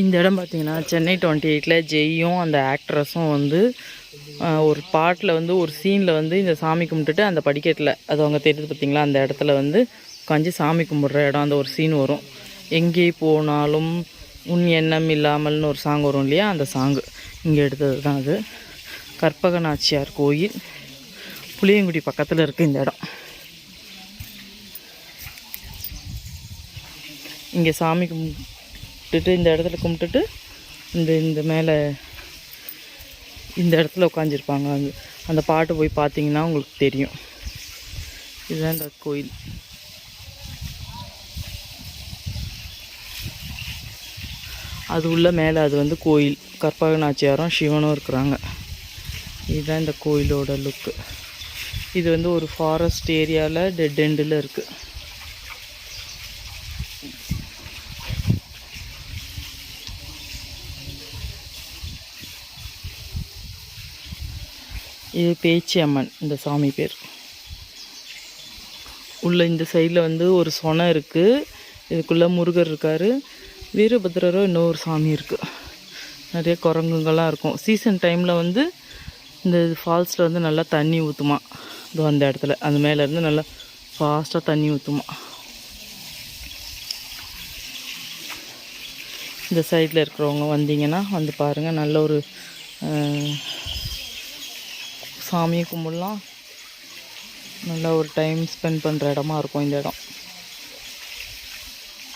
இந்த இடம் பார்த்தீங்கன்னா சென்னை டுவெண்ட்டி எயிட்டில் ஜெய்யும் அந்த ஆக்ட்ரஸும் வந்து ஒரு பாட்டில் வந்து ஒரு சீனில் வந்து இந்த சாமி கும்பிட்டுட்டு அந்த படிக்கட்டில் அது அவங்க தெரியுது பார்த்தீங்களா? அந்த இடத்துல வந்து உட்காந்து சாமி கும்பிட்ற இடம் அந்த ஒரு சீன் வரும். எங்கே போனாலும் உன் எண்ணம் இல்லாமல்னு ஒரு சாங் வரும் இல்லையா? அந்த சாங்கு இங்கே எடுத்தது தான் அது. கற்பக நாச்சியார் கோயில். புளியங்குடி பக்கத்தில் இருக்குது இந்த இடம். இங்கே சாமி கும்பிட்டுட்டு இந்த இடத்துல கும்பிட்டுட்டு இந்த இந்த மேலே இந்த இடத்துல உட்காந்துருப்பாங்க அங்கே அந்த பாட்டு போய் பார்த்தீங்கன்னா உங்களுக்கு தெரியும். இதுதான் இந்த கோயில். அது உள்ள மேலே அது வந்து கோயில். கற்பக நாச்சியாரும் சிவனும் இருக்கிறாங்க. இதுதான் இந்த கோயிலோட லுக்கு இது வந்து ஒரு ஃபாரஸ்ட் ஏரியாவில் டெட் எண்டில் இருக்குது இது பேச்சி அம்மன் இந்த சாமி பேர். உள்ள இந்த சைடில் வந்து ஒரு சொனை இருக்குது இதுக்குள்ளே முருகர் இருக்கார். வீரபத்ரரோ இன்னொரு சாமி இருக்குது நிறைய குரங்குங்கள்லாம் இருக்கும். சீசன் டைமில் வந்து இந்த ஃபால்ஸில் வந்து நல்லா தண்ணி ஊற்றுமா இதோ அந்த இடத்துல. அந்த மேலேருந்து நல்லா ஃபாஸ்ட்டாக தண்ணி ஊற்றுமா இந்த சைடில் இருக்கிறவங்க வந்தீங்கன்னா வந்து பாருங்கள் நல்ல ஒரு சாமியை கும்பிடலாம். நல்ல ஒரு டைம் ஸ்பெண்ட் பண்ணுற இடமா இருக்கும் இந்த இடம்.